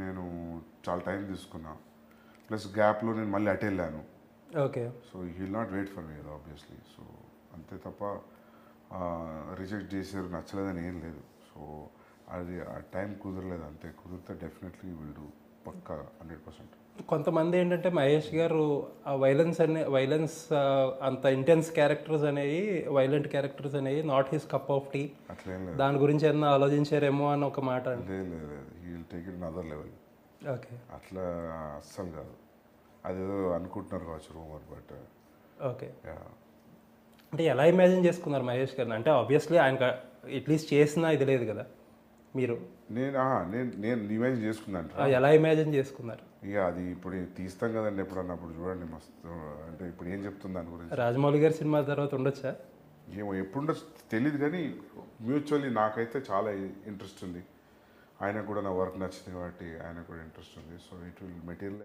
నేను చాలా టైం తీసుకున్నా. ప్లస్ గ్యాప్లో నేను మళ్ళీ అటు వెళ్ళాను. Okay so he will not wait for me obviously so అంతే తప్ప రిజెక్ట్ చేసారు నచ్చలేదని ఏం లేదు. సో అది ఆ టైం కుదరలేదు అంతే. కుదిరితే డెఫినెట్లీ విల్ డూ పక్కా హండ్రెడ్ పర్సెంట్ కొంతమంది ఏంటంటే మహేష్ గారు ఆ వైలెన్స్ అనే వైలెన్స్ అంత ఇంటెన్స్ క్యారెక్టర్స్ అనేవి వైలెంట్ క్యారెక్టర్స్ అనేవి not his cup of tea దాని గురించి ఏమన్నా ఆలోచించారేమో అని ఒక మాట లేదు లేదు. Take it other level okay అట్లా అస్సలు కాదు. అదేదో అనుకుంటున్నారు కావచ్చు రూమర్ బట్ ఓకే అంటే ఎలా ఇమాజిన్ చేసుకున్నారు మహేష్ గారిని? అంటే ఆబ్వియస్లీ ఆయన అట్లీస్ట్ చేసినా ఇది లేదు కదా మీరు? నేను నేను నేను ఇమాజిన్ చేసుకున్నాను. ఎలా ఇమాజిన్ చేసుకున్నారు? ఇక అది ఇప్పుడు తీస్తాం కదండి ఎప్పుడన్నా అప్పుడు చూడండి మస్తు అంటే ఇప్పుడు ఏం చెప్తుంది దాని గురించి? రాజమౌళి గారి సినిమా తర్వాత ఉండొచ్చా? ఏమో ఎప్పుడుండో తెలియదు కానీ మ్యూచువల్లీ నాకైతే చాలా ఇంట్రెస్ట్ ఉంది. ఆయనకు కూడా నా వర్క్ నచ్చింది కాబట్టి ఆయనకు కూడా ఇంట్రెస్ట్ ఉంది. So it will material